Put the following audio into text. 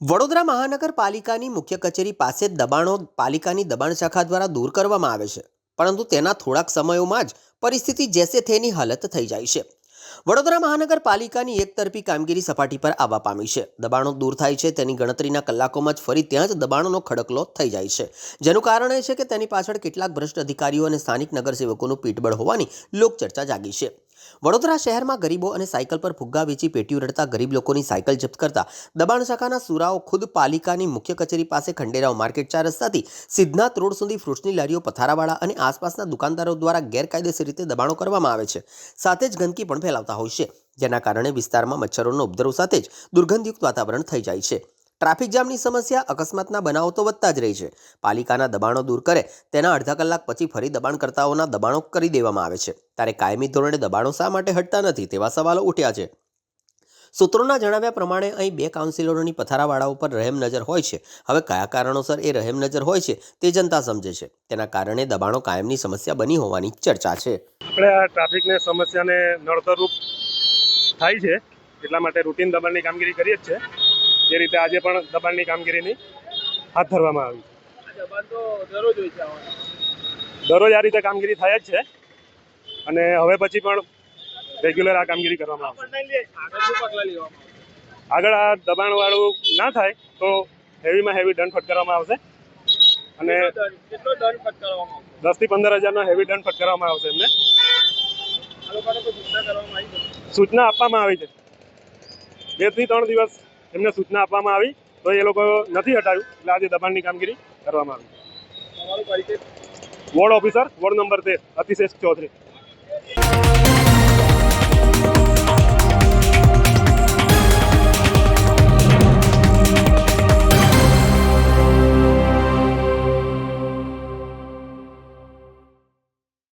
વડોદરા મહાનગરપાલિકાની મુખ્ય કચેરી પાસે દબાણો પાલિકાની દબાણ શાખા દ્વારા દૂર કરવામાં આવે છે. પરંતુ તેના થોડાક સમયોમાં જ પરિસ્થિતિ જેસે થેની હાલત થઈ જાય છે. વડોદરા મહાનગરપાલિકાની એકતરફી કામગીરી સપાટી પર આવવા પામી છે. દબાણો દૂર થાય છે તેની ગણતરીના કલાકોમાં જ ફરી ત્યાં જ દબાણોનો ખડકલો થઈ જાય છે. જેનું કારણ એ છે કે તેની પાછળ કેટલાક ભ્રષ્ટ અધિકારીઓ અને સ્થાનિક નગરસેવકોનું પીઠબળ હોવાની લોકચર્ચા જાગી છે. વડોદરા શહેરમાં ગરીબો અને સાયકલ પર ફુગ્ગા વેચી પેટીઓ રડતા ગરીબ લોકોની સાયકલ જપ્ત કરતા દબાણ શાખાના સુરાઓ ખુદ પાલિકાની મુખ્ય કચેરી પાસે ખંડેરાવ માર્કેટ ચાર રસ્તાથી સિદ્ધનાથ રોડ સુધી ફ્રૂટ્સની લારીઓ પથારાવાળા અને આસપાસના દુકાનદારો દ્વારા ગેરકાયદેસર રીતે દબાણો કરવામાં આવે છે. સાથે જ ગંદકી પણ ફેલાવતા હોય છે, જેના કારણે વિસ્તારમાં મચ્છરોનો ઉપદ્રવ સાથે જ દુર્ગંધયુક્ત વાતાવરણ થઈ જાય છે. ટ્રાફિક જામની સમસ્યા અકસ્માતના બનાવો તો વધતા જ રહી છે. પાલિકાના દબાણો દૂર કરે તેના અડધા કલાક પછી ફરી દબાણકર્તાઓના દબાણો કરી દેવામાં આવે છે. ત્યારે કાયમી ધોરણે દબાણો શા માટે હટતા નથી તેવા સવાલો ઉઠ્યા છે. સૂત્રોના જણાવ્યા પ્રમાણે અહીં બે કાઉન્સિલરોની પથારાવાળાઓ ઉપર રહેમ નજર હોય છે. હવે કયા કારણોસર એ રહેમ નજર હોય છે તે જનતા સમજે છે. તેના કારણે દબાણો કાયમની સમસ્યા બની હોવાની ચર્ચા છે. આપણે આ ટ્રાફિકની સમસ્યાને નડતરરૂપ થાય છે. એટલા માટે રૂટીન દબાણની કામગીરી કરીએ જ છે. એ રીતે આજે પણ દબાણની કામગીરીની હાથ ધરવામાં આવી દરરોજ આ રીતે કામગીરી થાય જ છે અને હવે પછી પણ રેગ્યુલર આ કામગીરી કરવામાં આવશે. આગળ આ દબાણવાળું ના થાય તો હેવીમાં હેવી દંડ ફટકારવામાં આવશે. અને દસ દસથી પંદર હજારનો હેવી દંડ ફટકારવામાં આવશે એમને. સૂચના આપવામાં આવી છે. બેથી ત્રણ દિવસ એમને સૂચના આપવામાં આવી તો એ લોકો નથી હટાવ્યું એટલે આજે દબાણની કામગીરી કરવામાં આવી. વોર્ડ ઓફિસર વોર્ડ નંબર તેર અતિશેષ ચૌધરી.